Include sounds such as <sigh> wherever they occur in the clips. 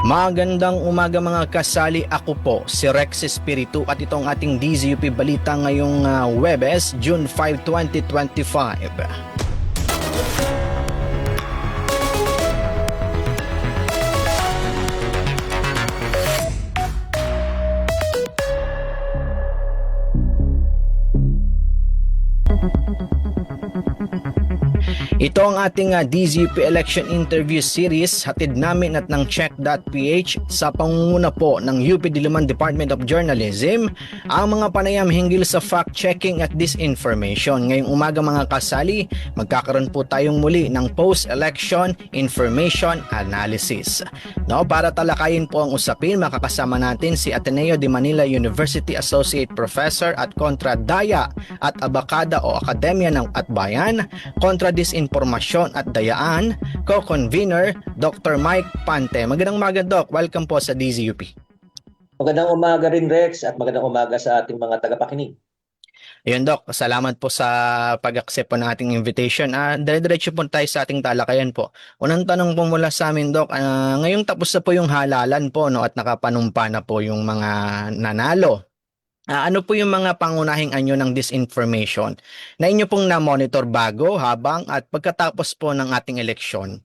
Magandang umaga mga kasali. Ako po si Rex Espiritu at itong ating DZUP balita ngayong ah, Webes, June 5, 2025. Ito ang ating uh, DZUP election interview series hatid namin at ng check.ph sa pangunguna po ng UP Diliman Department of Journalism ang mga panayam hinggil sa fact-checking at disinformation. Ngayong umaga mga kasali, magkakaroon po tayong muli ng post-election information analysis. No, para talakayin po ang usapin, makakasama natin si Ateneo de Manila University Associate Professor at Kontra Daya at Abakada o Akademya ng Atbayan, Kontra Disinformasyon at Dayaan, co-convener Dr. Mike Pante. Magandang umaga Doc, welcome po sa DZUP. Magandang umaga rin Rex at magandang umaga sa ating mga tagapakinig. Ayun Doc, salamat po sa pag-accept po ng ating invitation. Ah, dire-diretso po tayo sa ating talakayan po. Unang tanong po mula sa amin Doc, ah, ngayong tapos na po yung halalan po no at nakapanumpa na po yung mga nanalo. Ah, ano po yung mga pangunahing anyo ng disinformation na inyo pong na-monitor bago, habang at pagkatapos po ng ating eleksyon?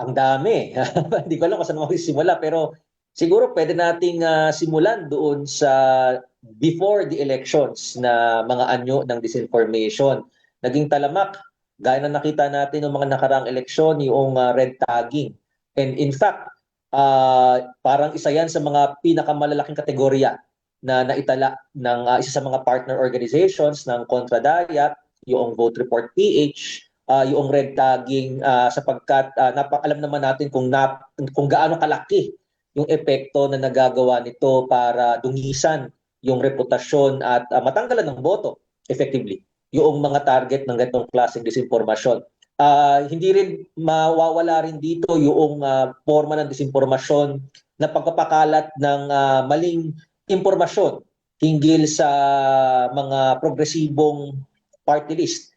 Ang dami. <laughs> Hindi ko alam kung saan magsisimula pero siguro pwede nating ah, simulan doon sa before the elections na mga anyo ng disinformation. Naging talamak gaya na nakita natin ng mga nakaraang eleksyon yung ah, red tagging. And in fact, ah, parang isa yan sa mga pinakamalalaking kategorya na naitala ng ah, isa sa mga partner organizations ng Kontra Daya, yung Vote Report PH, ah, yung red tagging ah, sapagkat ah, napa- alam naman natin kung na, kung gaano kalaki yung epekto na nagagawa nito para dungisan yung reputasyon at ah, matanggalan ng boto effectively yung mga target ng ganitong klaseng disinformasyon. Ah, hindi rin mawawala rin dito yung ah, forma ng disinformasyon na pagpapakalat ng ah, maling impormasyon hinggil sa mga progresibong party list.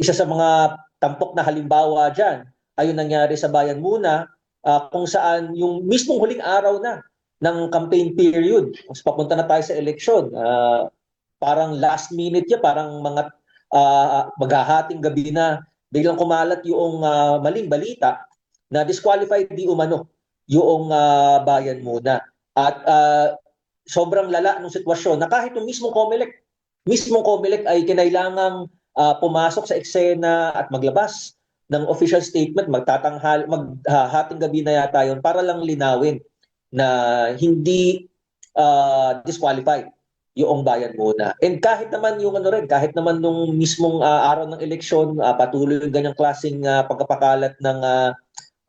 Isa sa mga tampok na halimbawa dyan ay yung nangyari sa Bayan Muna ah, kung saan yung mismong huling araw na ng campaign period, mas papunta na tayo sa eleksyon, ah, parang last minute ya, parang mga ah, maghahating gabi na biglang kumalat yung ah, maling balita na disqualified di umano yung ah, Bayan Muna. At ah, sobrang lala ng sitwasyon na kahit yung mismong COMELEC, mismong COMELEC ay kinailangang ah, pumasok sa eksena at maglabas ng official statement, magtatanghal, maghahating gabi na yata yun para lang linawin na hindi ah, disqualified yung bayan muna. And kahit naman yung ano rin, kahit naman nung mismong ah, araw ng eleksyon, ah, patuloy yung ganyang klaseng ah, pagkapakalat ng ah,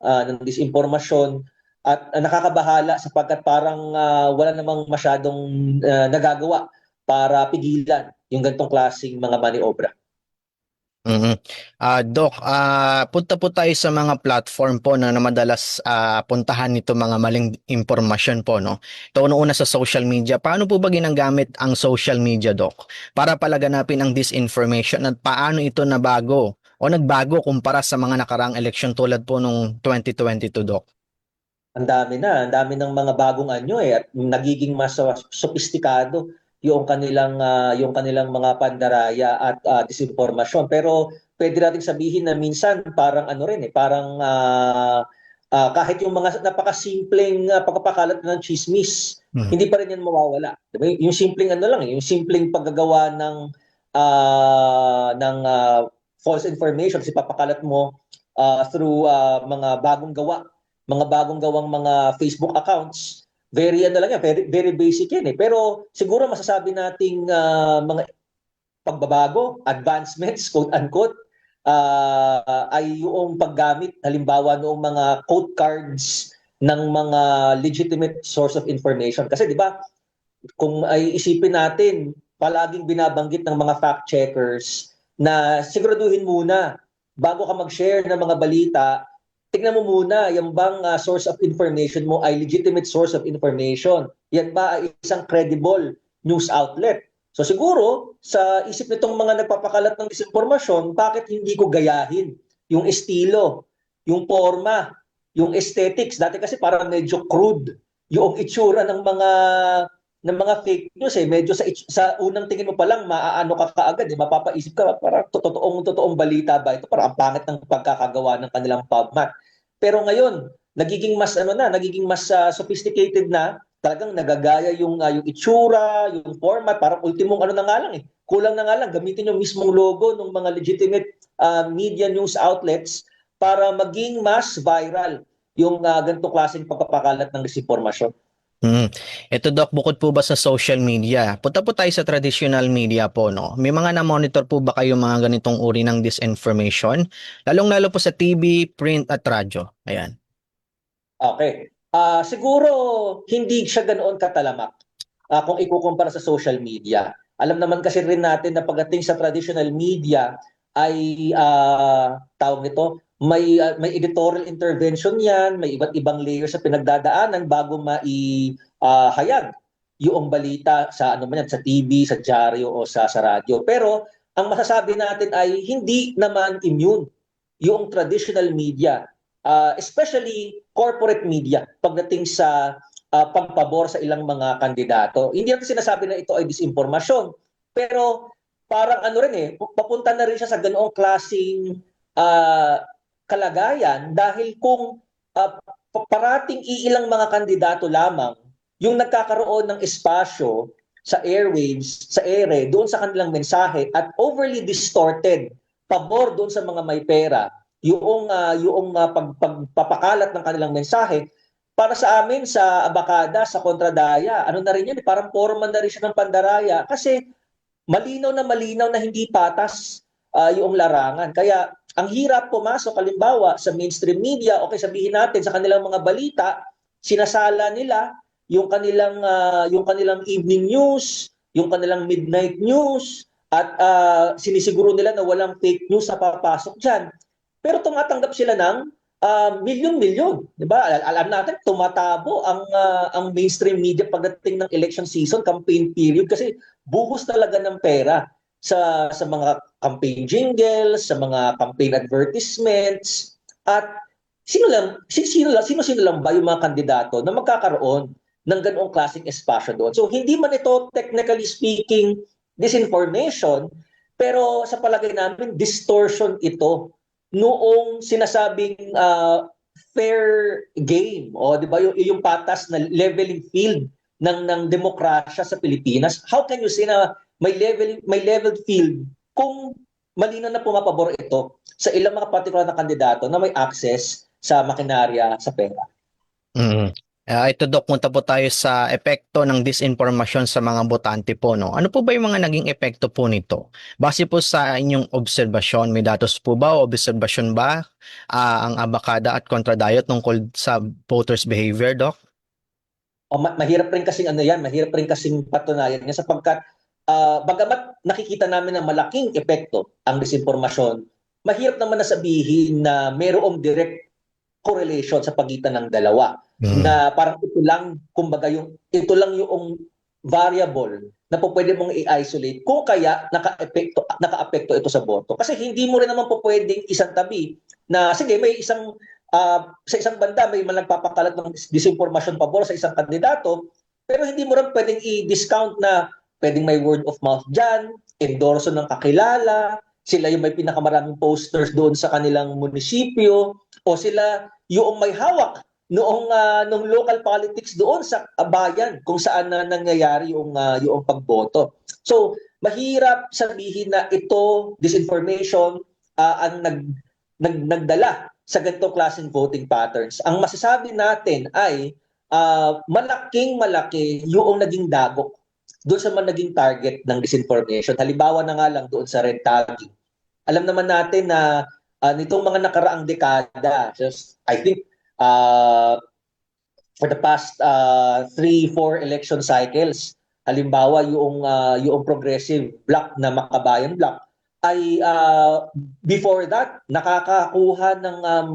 ah, ng disinformasyon at ah, nakakabahala sapagkat parang ah, wala namang masyadong ah, nagagawa para pigilan yung gantong klaseng mga maniobra. Mhm. Ah, Doc, ah, punta po tayo sa mga platform po na, na madalas ah, puntahan nito mga maling impormasyon po, no? Ito una sa social media. Paano po ba ginagamit ang social media, Doc? Para palaganapin ang disinformation at paano ito nabago o nagbago kumpara sa mga nakaraang eleksyon tulad po nung 2022, Doc? Ang dami na, ang dami ng mga bagong anyo eh at nagiging mas uh, sophisticado yung kanilang ah, yung kanilang mga pandaraya at ah, disinformasyon. Pero pwede nating sabihin na minsan parang ano rin eh, parang ah, ah, kahit yung mga napakasimpleng uh, pagpapakalat ng chismis, Mhm. hindi pa rin yan mawawala. Diba? Yung simpleng ano lang, eh, yung simpleng paggagawa ng ah, ng ah, false information, si papakalat mo ah, through ah, mga bagong gawa mga bagong gawang mga Facebook accounts, very ano lang yan, very, very basic yan eh. Pero siguro masasabi nating ah, mga pagbabago, advancements, quote-unquote, ah, ay yung paggamit, halimbawa noong mga quote cards ng mga legitimate source of information. Kasi di ba, kung ay isipin natin, palaging binabanggit ng mga fact checkers na siguraduhin muna bago ka mag-share ng mga balita, tignan mo muna, yung bang ah, source of information mo ay legitimate source of information. Yan ba ay isang credible news outlet? So siguro, sa isip nitong mga nagpapakalat ng disinformasyon, bakit hindi ko gayahin yung estilo, yung forma, yung aesthetics. Dati kasi parang medyo crude yung itsura ng mga ng mga fake news eh. Medyo sa sa unang tingin mo pa lang maaano ka kaagad eh. Mapapaisip ka para totoong totoong balita ba ito? Para ang pangit ng pagkakagawa ng kanilang PubMat pero ngayon nagiging mas ano na nagiging mas ah, sophisticated na. Talagang nagagaya yung ah, yung itsura yung format. Parang ultimong ano na nga lang eh. Kulang na nga lang gamitin yung mismong logo ng mga legitimate ah, media news outlets para maging mas viral yung uh, ganito klaseng pagpapakalat ng disinformasyon. Mm. Ito Doc, bukod po ba sa social media, punta po tayo sa traditional media po, no? May mga na-monitor po ba kayo mga ganitong uri ng disinformation? Lalong-lalo po sa TV, print at radyo. Ayan. Okay. Ah, siguro hindi siya ganoon katalamak ah, kung ikukumpara sa social media. Alam naman kasi rin natin na pagdating sa traditional media ay ah, tawag nito, may ah, may editorial intervention 'yan, may iba't ibang layers sa pinagdadaanan bago mai-hayag yung balita sa ano man yan, sa TV, sa dyaryo o sa sa radyo. Pero ang masasabi natin ay hindi naman immune yung traditional media, ah, especially corporate media pagdating sa ah, pagpabor sa ilang mga kandidato. Hindi natin sinasabi na ito ay disinformasyon, pero parang ano rin eh, papunta na rin siya sa ganoong klasing ah, kalagayan dahil kung pa- parating iilang mga kandidato lamang yung nagkakaroon ng espasyo sa airwaves, sa ere, doon sa kanilang mensahe at overly distorted pabor doon sa mga may pera, yung ah, yung ah, pag, pagpapakalat ng kanilang mensahe para sa amin sa Abakada, sa Kontradaya, ano na rin yan, parang forma na rin siya ng pandaraya kasi malinaw na malinaw na hindi patas ah, yung larangan. Kaya ang hirap pumasok halimbawa sa mainstream media, okay sabihin natin sa kanilang mga balita, sinasala nila yung kanilang ah, yung kanilang evening news, yung kanilang midnight news at ah, sinisiguro nila na walang fake news na papasok diyan. Pero tumatanggap sila ng ah, milyon-milyon, 'di ba? Al- Alam natin tumatabo ang ah, ang mainstream media pagdating ng election season, campaign period kasi buhos talaga ng pera sa sa mga campaign jingles, sa mga campaign advertisements at sino lang sino sino lang sino sino lang ba yung mga kandidato na magkakaroon ng ganoong klaseng espasyo doon. So hindi man ito technically speaking disinformation, pero sa palagay namin distortion ito noong sinasabing ah, fair game o di ba yung, yung patas na leveling field ng ng demokrasya sa Pilipinas. How can you say na may level may level field kung malinaw na pumapabor ito sa ilang mga particular na kandidato na may access sa makinarya sa pera. Mm. Ah, ito Doc, punta po tayo sa epekto ng disinformasyon sa mga botante po, no? Ano po ba yung mga naging epekto po nito? Base po sa inyong obserbasyon, may datos po ba o obserbasyon ba ah, ang Abacada at Contradayo tungkol sa voters behavior, Doc? O ma- mahirap rin kasing ano yan, mahirap rin kasing patunayan yan sapagkat ah, bagamat nakikita namin na malaking epekto ang disinformasyon, mahirap naman na sabihin na mayroong direct correlation sa pagitan ng dalawa. Mm. na parang ito lang, kumbaga yung, ito lang yung variable na po pwede mong i-isolate kung kaya naka-epekto, naka-apekto ito sa boto. Kasi hindi mo rin naman po pwedeng isang tabi na, sige, may isang, ah, sa isang banda may man nagpapakalat ng disinformation pabor sa isang kandidato, pero hindi mo rin pwedeng i-discount na pwedeng may word of mouth dyan, endorso ng kakilala, sila yung may pinakamaraming posters doon sa kanilang munisipyo, o sila yung may hawak noong ah, noong local politics doon sa bayan kung saan na nangyayari yung ah, yung pagboto. So, mahirap sabihin na ito disinformation ah, ang nag, nag nagdala sa ganitong klaseng voting patterns. Ang masasabi natin ay ah, malaking malaki yung naging dagok doon sa mga naging target ng disinformation. Halimbawa na nga lang doon sa red tagging. Alam naman natin na ah, nitong mga nakaraang dekada, just I think uh, for the past uh, three, four election cycles, halimbawa yung uh, yung progressive bloc na Makabayan bloc ay uh, before that nakakakuha ng um,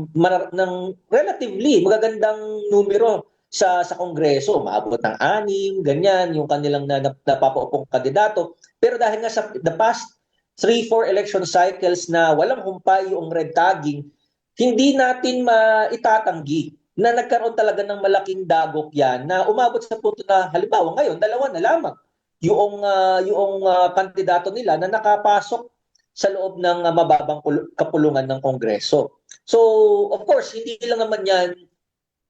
ng relatively magagandang numero sa sa kongreso, maabot ng anim, ganyan yung kanilang na, na, napapaupong kandidato. Pero dahil nga sa the past three, four election cycles na walang humpay yung red tagging, hindi natin maitatanggi na nagkaroon talaga ng malaking dagok yan na umabot sa punto na halimbawa ngayon dalawa na lamang yung ah, yung ah, kandidato nila na nakapasok sa loob ng ah, mababang kapulungan ng Kongreso. So, of course, hindi lang naman yan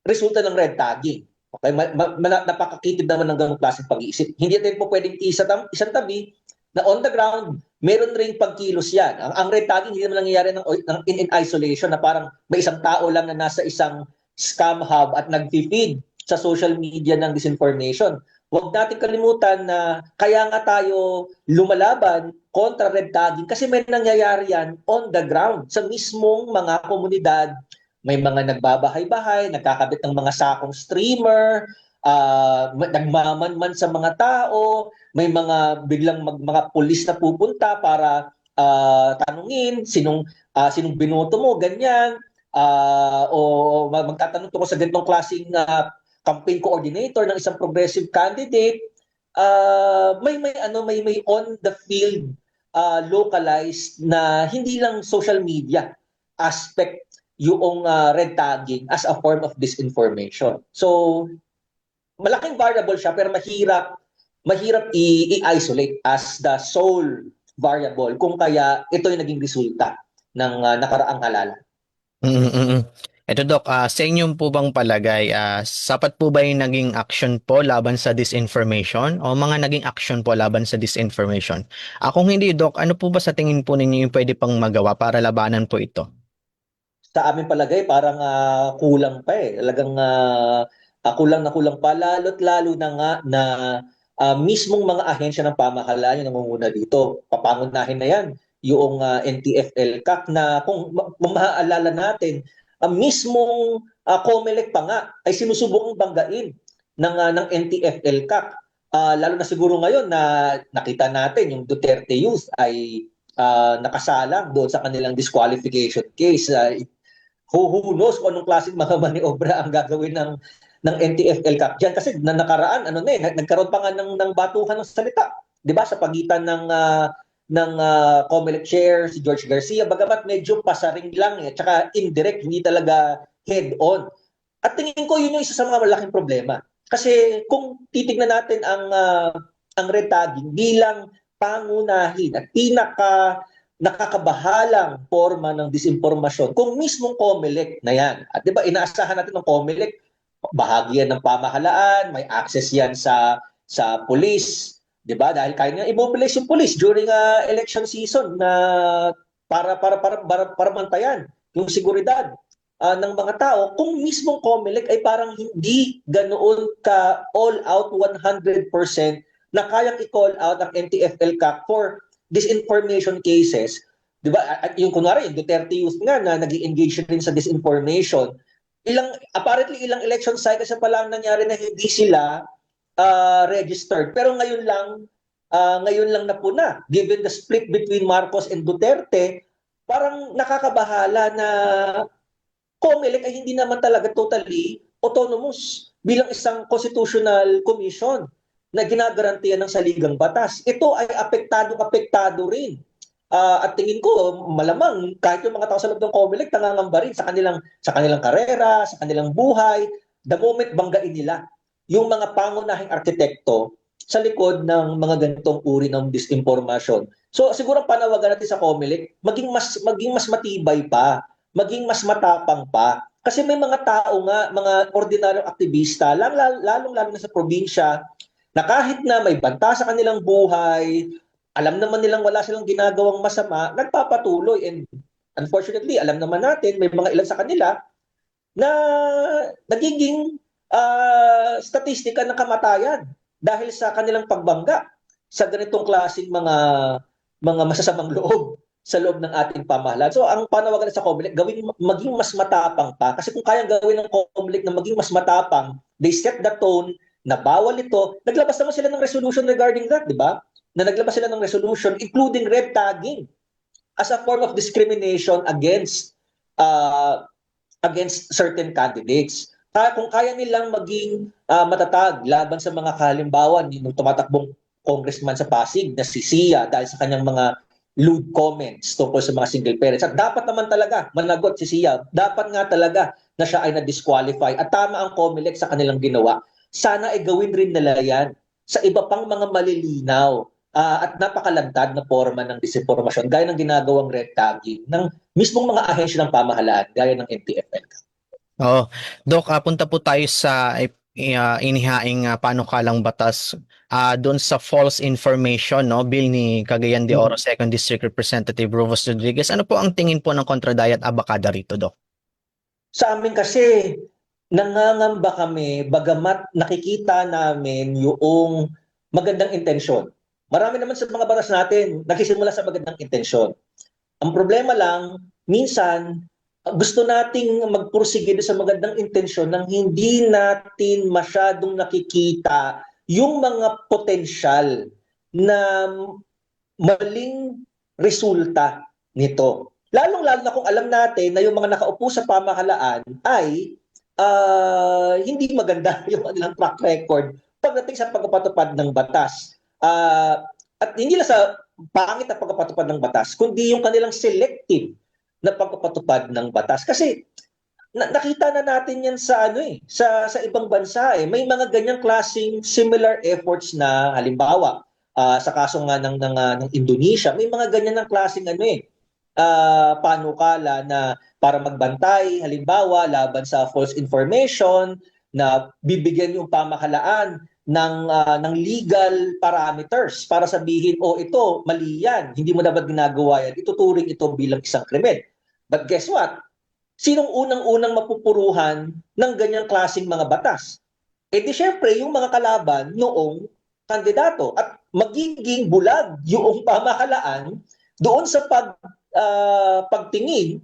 resulta ng red tagging. Okay, ma- ma- ma- napakakitid naman ng ganung klaseng pag-iisip. Hindi natin po pwedeng isa tam- isang tabi na on the ground, meron ring pagkilos yan. Ang, ang red tagging hindi naman nangyayari ng, ng in, in isolation na parang may isang tao lang na nasa isang scam hub at nag-feed sa social media ng disinformation. Huwag natin kalimutan na kaya nga tayo lumalaban kontra red tagging kasi may nangyayari yan on the ground sa mismong mga komunidad. May mga nagbabahay-bahay, nagkakabit ng mga sakong streamer, ma- nagmamanman sa mga tao, may mga biglang mag, mga pulis na pupunta para ah, tanungin sinong ah, sinong binoto mo, ganyan. Ah, o mag- magtatanong tungkol sa ganitong klaseng ah, campaign coordinator ng isang progressive candidate. Ah, may may ano may may on the field ah, localized na hindi lang social media aspect yung ah, red tagging as a form of disinformation. So malaking variable siya pero mahirap mahirap i-isolate as the sole variable kung kaya ito yung naging resulta ng ah, nakaraang halalan. Mm-mm. Ito Doc, ah, sa inyong po bang palagay, ah, sapat po ba yung naging action po laban sa disinformation o mga naging action po laban sa disinformation? Ah, kung hindi Doc, ano po ba sa tingin po ninyo yung pwede pang magawa para labanan po ito? Sa aming palagay parang ah, kulang pa eh. Talagang ah, kulang na kulang pa lalo't lalo na nga na ah, mismong mga ahensya ng pamahalaan yung nangunguna dito. Papangunahin na yan yung ah, NTF-ELCAC na kung ma- kung maaalala natin, ang mismong uh, COMELEC pa nga ay sinusubukang banggain ng ah, ng NTF-ELCAC. Ah, lalo na siguro ngayon na nakita natin yung Duterte Youth ay ah, nakasalang doon sa kanilang disqualification case. Ah, who, who knows kung anong klaseng mga <laughs> maniobra ang gagawin ng ng NTF-ELCAC diyan kasi na nakaraan ano na eh, nag- nagkaroon pa nga ng ng batuhan ng salita, 'di ba sa pagitan ng ah, ng uh, COMELEC chair si George Garcia bagamat medyo pasaring lang eh tsaka indirect hindi talaga head on. At tingin ko yun yung isa sa mga malaking problema. Kasi kung titignan natin ang ah, ang red tagging bilang pangunahin at pinaka nakakabahalang forma ng disinformasyon kung mismong COMELEC na yan. At 'di ba inaasahan natin ng COMELEC bahagi yan ng pamahalaan, may access yan sa sa police, 'di ba? Dahil kaya nga i-mobilize yung police during uh, election season na para para para para, para mantayan yung seguridad ah, ng mga tao kung mismong COMELEC ay parang hindi ganoon ka all out 100% na kayang i-call out ang NTF-ELCAC for disinformation cases. 'Di ba? At yung kunwari, yung Duterte youth nga na nag-engage rin sa disinformation. Ilang apparently ilang election cycles pa lang nangyari na hindi sila uh, registered. Pero ngayon lang, uh, ngayon lang na po na, given the split between Marcos and Duterte, parang nakakabahala na COMELEC ay hindi naman talaga totally autonomous bilang isang constitutional commission na ginagarantiya ng saligang batas. Ito ay apektado-apektado rin. Ah, at tingin ko malamang kahit yung mga tao sa loob ng COMELEC nangangamba rin sa kanilang sa kanilang karera, sa kanilang buhay, the moment banggain nila yung mga pangunahing arkitekto sa likod ng mga ganitong uri ng disinformation. So siguro panawagan natin sa COMELEC, maging mas maging mas matibay pa, maging mas matapang pa. Kasi may mga tao nga, mga ordinaryong aktivista, lalong lalo na sa probinsya, na kahit na may banta sa kanilang buhay, alam naman nilang wala silang ginagawang masama, nagpapatuloy. And unfortunately, alam naman natin, may mga ilan sa kanila na nagiging uh, statistika ng kamatayan dahil sa kanilang pagbangga sa ganitong klaseng mga mga masasamang loob sa loob ng ating pamahalaan. So ang panawagan sa COMELEC, gawing maging mas matapang pa kasi kung kayang gawin ng COMELEC na maging mas matapang, they set the tone na bawal ito. Naglabas naman sila ng resolution regarding that, di ba? Na naglabas sila ng resolution including red tagging as a form of discrimination against uh, against certain candidates. Kaya kung kaya nilang maging uh, matatag laban sa mga kahalimbawan ng tumatakbong congressman sa Pasig na si Sia dahil sa kanyang mga lewd comments tungkol sa mga single parents. At dapat naman talaga, managot si Sia, dapat nga talaga na siya ay na-disqualify. At tama ang COMELEC sa kanilang ginawa. Sana ay gawin rin nila yan sa iba pang mga malilinaw ah, at napakalantad na forma ng disinformasyon gaya ng ginagawang red tagging ng mismong mga ahensya ng pamahalaan gaya ng NTFL. Oo. Doc, ah, punta po tayo sa uh, inihaing uh, panukalang batas ah, doon sa false information, no? Bill ni Cagayan de Oro, 2nd District Representative Rovos Rodriguez. Ano po ang tingin po ng kontradayat abakada rito, Doc? Sa amin kasi, nangangamba kami bagamat nakikita namin yung magandang intensyon. Marami naman sa mga batas natin nagsisimula sa magandang intensyon. Ang problema lang, minsan, gusto nating magpursige sa magandang intensyon nang hindi natin masyadong nakikita yung mga potensyal na maling resulta nito. Lalong-lalo na kung alam natin na yung mga nakaupo sa pamahalaan ay uh, hindi maganda <laughs> yung kanilang track record pagdating sa pagpapatupad ng batas. Uh, at hindi lang sa pangit na pagpapatupad ng batas, kundi yung kanilang selective na pagpapatupad ng batas. Kasi na, nakita na natin yan sa ano eh, sa sa ibang bansa eh. May mga ganyang klasing similar efforts na halimbawa uh, sa kaso nga ng ng, uh, ng Indonesia, may mga ganyan ng klaseng ano eh uh, panukala na para magbantay, halimbawa, laban sa false information, na bibigyan yung pamahalaan ng uh, ng legal parameters para sabihin oh ito mali yan. Hindi mo dapat ginagawa yan. Ituturing ito bilang isang krimen. But guess what? Sinong unang-unang mapupuruhan ng ganyang klasing mga batas? Eh di syempre yung mga kalaban noong kandidato. At magiging bulag yung pamahalaan doon sa pag uh, pagtingin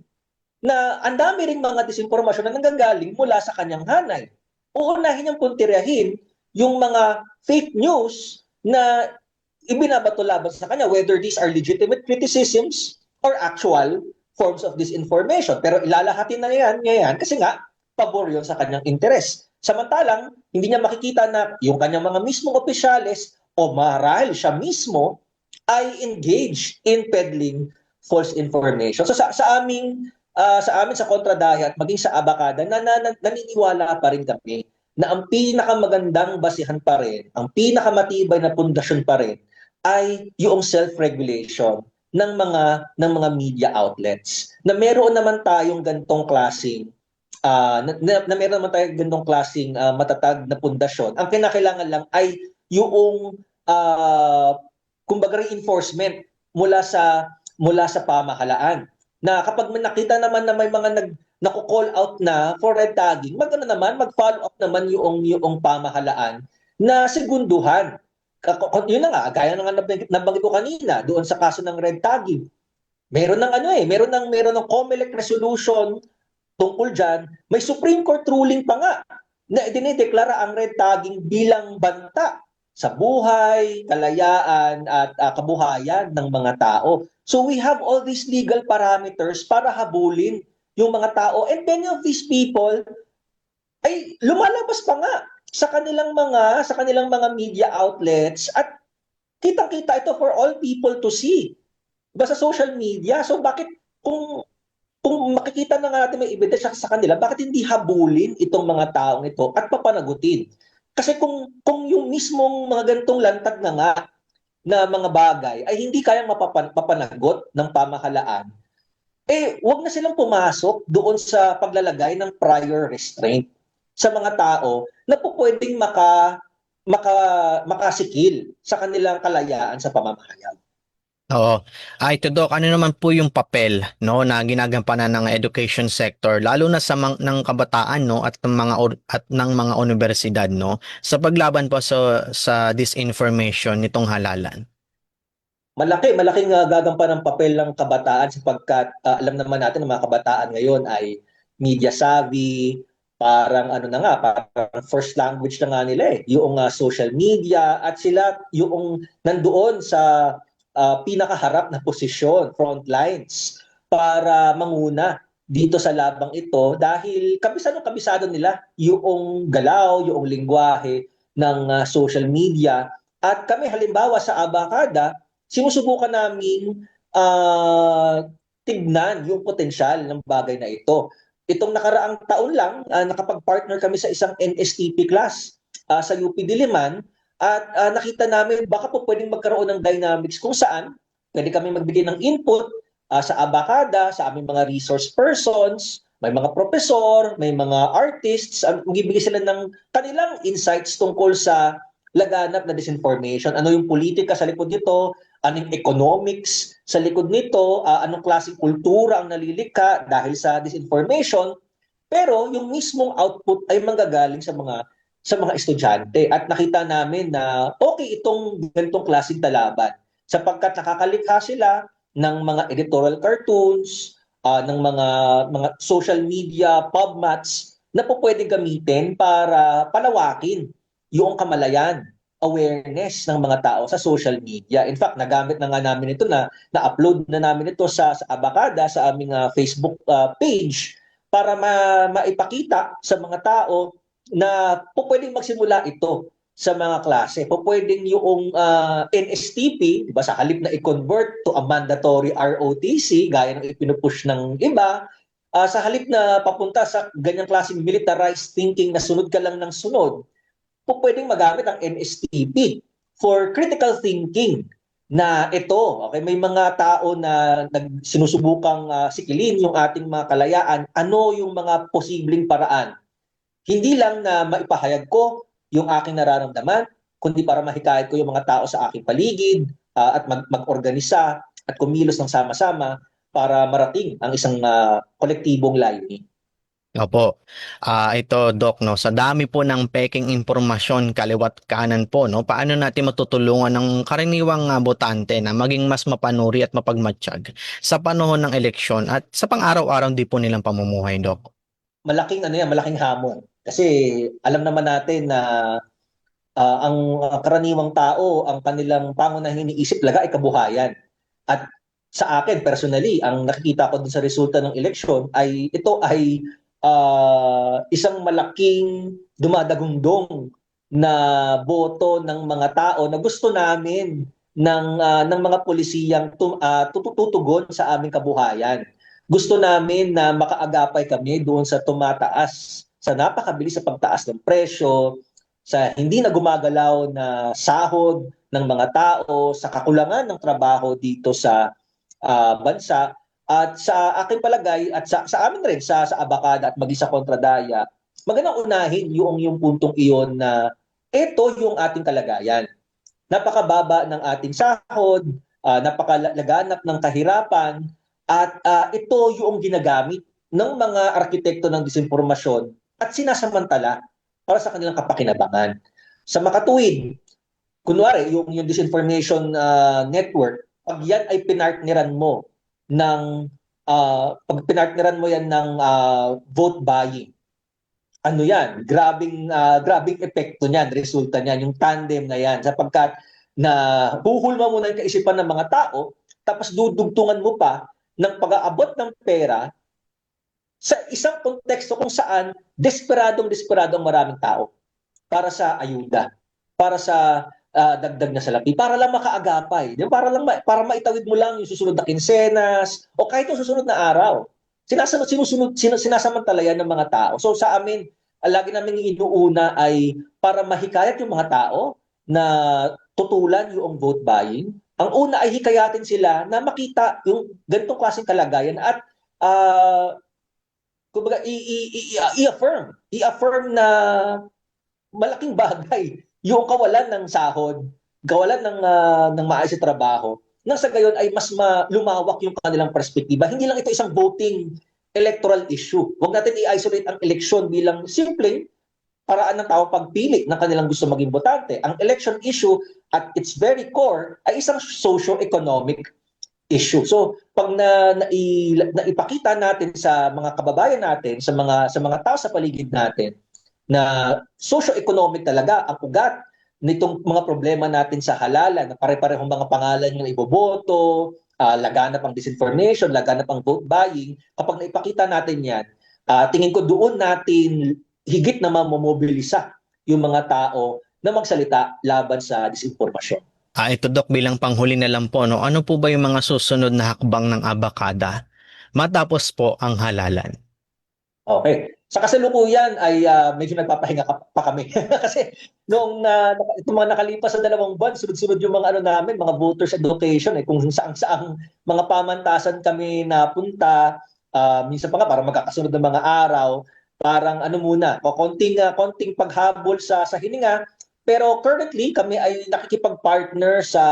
na ang dami ring mga disinformasyon na nanggagaling mula sa kanyang hanay. Uunahin niyang puntiryahin yung mga fake news na ibinabato laban sa kanya, whether these are legitimate criticisms or actual forms of disinformation. Pero ilalahatin na yan, niya kasi nga, pabor yun sa kanyang interes. Samantalang, hindi niya makikita na yung kanyang mga mismong opisyales o marahil siya mismo ay engaged in peddling false information. So sa, sa aming uh, sa amin sa kontradaya at maging sa abakada na, na, na naniniwala pa rin kami na ang pinakamagandang basihan pa rin, ang pinakamatibay na pundasyon pa rin ay yung self-regulation ng mga ng mga media outlets. Na meron naman tayong gantong klasing uh, na, na, na meron naman tayong gantong klasing uh, matatag na pundasyon. Ang kinakailangan lang ay yung uh, kumbaga reinforcement mula sa mula sa pamahalaan. Na kapag nakita naman na may mga nag nako-call out na for red tagging, magano naman, mag-follow up naman yung yung pamahalaan na segunduhan. Yun na nga, gaya ng nabanggit ko kanina, doon sa kaso ng red tagging. Meron ng ano eh, meron ng meron ng COMELEC resolution tungkol diyan, may Supreme Court ruling pa nga na dinideklara ang red tagging bilang banta sa buhay, kalayaan at uh, kabuhayan ng mga tao. So we have all these legal parameters para habulin yung mga tao. And many of these people ay lumalabas pa nga sa kanilang mga sa kanilang mga media outlets at kitang-kita ito for all people to see. Diba sa social media? So bakit kung kung makikita na nga natin may ebidensya sa kanila, bakit hindi habulin itong mga taong ito at papanagutin? Kasi kung kung yung mismong mga gantong lantad na nga na mga bagay ay hindi kayang mapapan- mapanagot ng pamahalaan, eh wag na silang pumasok doon sa paglalagay ng prior restraint sa mga tao na po pwedeng maka, maka, makasikil sa kanilang kalayaan sa pamamahayag. Oo. Ay, ito Doc, ano naman po yung papel no na ginagampanan ng education sector lalo na sa mang, ng kabataan no at ng mga at ng mga universidad no sa paglaban po sa sa disinformation nitong halalan. Malaki, malaking uh, gagampanan ng papel ng kabataan sapagkat uh, alam naman natin ng mga kabataan ngayon ay media savvy, parang ano na nga, parang first language na nga nila eh, yung uh, social media at sila yung nandoon sa uh, pinakaharap na posisyon, front lines, para manguna dito sa labang ito dahil kabisado kabisado nila yung galaw, yung lingwahe ng uh, social media at kami halimbawa sa Abakada sinusubukan namin ah, tignan yung potensyal ng bagay na ito. Itong nakaraang taon lang, ah, nakapag-partner kami sa isang NSTP class ah, sa UP Diliman at ah, nakita namin baka po pwedeng magkaroon ng dynamics kung saan pwede kami magbigay ng input ah, sa abakada, sa aming mga resource persons, may mga profesor, may mga artists, ang magbibigay sila ng kanilang insights tungkol sa laganap na disinformation. Ano yung politika sa likod nito? Anong economics sa likod nito? Ah, anong klaseng kultura ang nalilikha dahil sa disinformation? Pero yung mismong output ay manggagaling sa mga sa mga estudyante at nakita namin na okay itong ganitong klaseng talaban sapagkat nakakalikha sila ng mga editorial cartoons, ah, ng mga mga social media pubmats na po pwedeng gamitin para palawakin yung kamalayan, awareness ng mga tao sa social media. In fact, nagamit na nga namin ito na na-upload na namin ito sa, sa Abacada sa aming ah, Facebook ah, page para ma maipakita sa mga tao na po pwedeng magsimula ito sa mga klase. Po pwedeng yung ah, NSTP, di ba, sa halip na i-convert to a mandatory ROTC, gaya ng ipinupush ng iba, ah, sa halip na papunta sa ganyang klaseng militarized thinking na sunod ka lang ng sunod, po pwedeng magamit ang NSTP for critical thinking na ito, okay, may mga tao na nag, sinusubukang ah, sikilin yung ating mga kalayaan, ano yung mga posibleng paraan. Hindi lang na maipahayag ko yung aking nararamdaman, kundi para mahikayat ko yung mga tao sa aking paligid ah, at mag- mag-organisa at kumilos ng sama-sama para marating ang isang ah, kolektibong layunin. Opo. Ah, ito Doc, no, sa dami po ng peking impormasyon kaliwat kanan po, no, paano natin matutulungan ng karaniwang botante na maging mas mapanuri at mapagmatsyag sa panahon ng eleksyon at sa pang-araw-araw di po nilang pamumuhay, Doc? malaking ano yan, malaking hamon. Kasi alam naman natin na ah, ang karaniwang tao, ang kanilang pangunahing iniisip talaga ay kabuhayan. At sa akin, personally, ang nakikita ko dun sa resulta ng eleksyon ay ito ay ah, isang malaking dumadagundong na boto ng mga tao na gusto namin ng ah, ng mga pulisiyang tum, ah, tututugon sa aming kabuhayan gusto namin na makaagapay kami doon sa tumataas, sa napakabilis sa pagtaas ng presyo, sa hindi na gumagalaw na sahod ng mga tao, sa kakulangan ng trabaho dito sa ah, bansa. At sa aking palagay, at sa, sa amin rin, sa, sa Abacada at maging sa Kontradaya, magandang unahin yung, yung puntong iyon na ito yung ating kalagayan. Napakababa ng ating sahod, ah, napakalaganap ng kahirapan, at ah, ito yung ginagamit ng mga arkitekto ng disinformasyon at sinasamantala para sa kanilang kapakinabangan. Sa makatuwid, kunwari, yung, yung disinformation ah, network, pag yan ay pinartneran mo ng, ah, pag pinartneran mo yan ng ah, vote buying, ano yan, grabing, ah, grabing epekto niyan, resulta niyan, yung tandem na yan, sapagkat na huhulma mo na yung kaisipan ng mga tao, tapos dudugtungan mo pa ng pag-aabot ng pera sa isang konteksto kung saan desperadong desperado ang maraming tao para sa ayuda, para sa ah, dagdag na salapi, para lang makaagapay, ba? para lang ma- para maitawid mo lang yung susunod na kinsenas o kahit yung susunod na araw. Sinasunod sinusunod sin- sinasamantalayan ng mga tao. So sa amin, lagi namin inuuna ay para mahikayat yung mga tao na tutulan yung vote buying, ang una ay hikayatin sila na makita yung ganitong klaseng kalagayan at uh, kumbaga i- i-affirm, i-affirm na malaking bagay <laughs> yung kawalan ng sahod, kawalan ng ah, ng maayos na trabaho. Nang sa gayon ay mas ma- lumawak yung kanilang perspektiba. Hindi lang ito isang voting electoral issue. Huwag natin i-isolate ang eleksyon bilang simpleng paraan ng tao pagpili ng kanilang gusto maging botante. Ang election issue at its very core ay isang socio-economic issue. So, pag na, na, naipakita natin sa mga kababayan natin, sa mga sa mga tao sa paligid natin na socio-economic talaga ang ugat nitong mga problema natin sa halalan na pare-parehong mga pangalan yung iboboto, uh, laganap ang disinformation, laganap ang vote buying, kapag naipakita natin yan, uh, tingin ko doon natin higit na mamomobilisa yung mga tao na magsalita laban sa disinformasyon. Ah, ito Dok, bilang panghuli na lang po, no? ano po ba yung mga susunod na hakbang ng abakada matapos po ang halalan? Okay. Sa kasalukuyan ay ah, medyo nagpapahinga ka- pa kami. <laughs> Kasi noong uh, itong mga nakalipas sa dalawang buwan, sunod-sunod yung mga ano namin, mga voters education, eh, kung saan-saang mga pamantasan kami napunta, ah, minsan pa nga para magkakasunod ng mga araw, parang ano muna, o konting, ah, konting paghabol sa, sa hininga. Pero currently, kami ay nakikipag-partner sa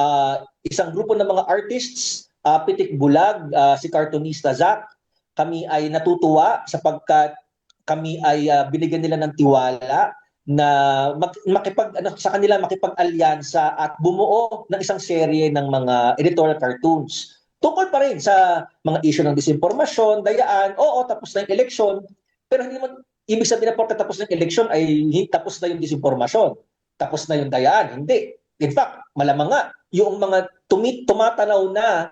ah, isang grupo ng mga artists, ah, Pitik Bulag, ah, si cartoonista Zach, kami ay natutuwa sapagkat kami ay ah, binigyan nila ng tiwala na mak- makipag ano sa kanila makipag-alyansa at bumuo ng isang serye ng mga editorial cartoons. Tungkol pa rin sa mga issue ng disinformasyon, dayaan, oo, tapos na yung eleksyon, pero hindi mo ibig sabihin na porke tapos na yung eleksyon ay tapos na yung disinformasyon, tapos na yung dayaan. Hindi. In fact, malamang nga, yung mga tumi- tumatanaw na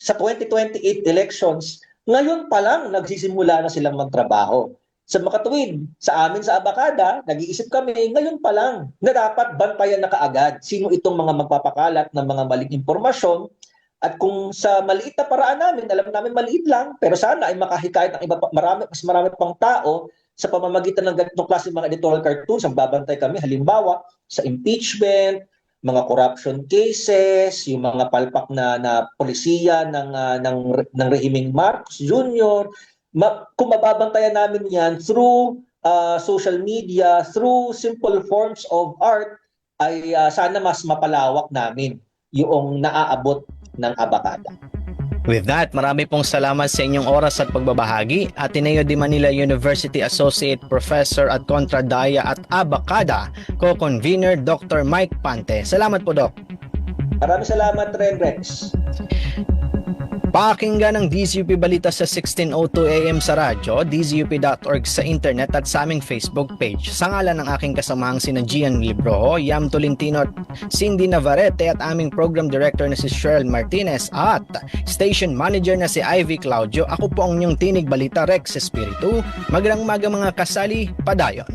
sa 2028 elections, ngayon pa lang nagsisimula na silang magtrabaho. Sa makatuwid, sa amin sa Abacada, nag-iisip kami ngayon pa lang na dapat bantayan na kaagad sino itong mga magpapakalat ng mga maling impormasyon at kung sa maliit na paraan namin, alam namin maliit lang, pero sana ay makahikayat ng iba marami, mas marami pang tao sa pamamagitan ng ganitong klase ng mga editorial cartoons, ang babantay kami halimbawa sa impeachment, mga corruption cases, yung mga palpak na na polisiya ng ah, ng ng rehimeng Marcos Jr. Ma, kung mababantayan namin 'yan through ah, social media, through simple forms of art ay ah, sana mas mapalawak namin yung naaabot ng abakada. With that, marami pong salamat sa inyong oras at pagbabahagi. Ateneo de Manila University Associate Professor at Kontradaya at Abacada, Co-Convener Dr. Mike Pante. Salamat po, Doc. Maraming salamat rin, Rex. Pakinggan ang DZUP Balita sa 16.02 AM sa radyo, dzup.org sa internet at sa aming Facebook page. Sa ngalan ng aking kasamahang sina Gian Libro, Yam Tolentino at Cindy Navarrete at aming program director na si Cheryl Martinez at station manager na si Ivy Claudio, ako po ang inyong tinig balita Rex Espiritu. Magandang umaga mga kasali, padayon.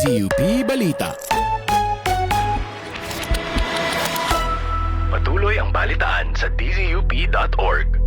DZUP Balita. Patuloy ang balitaan sa DZUP.org.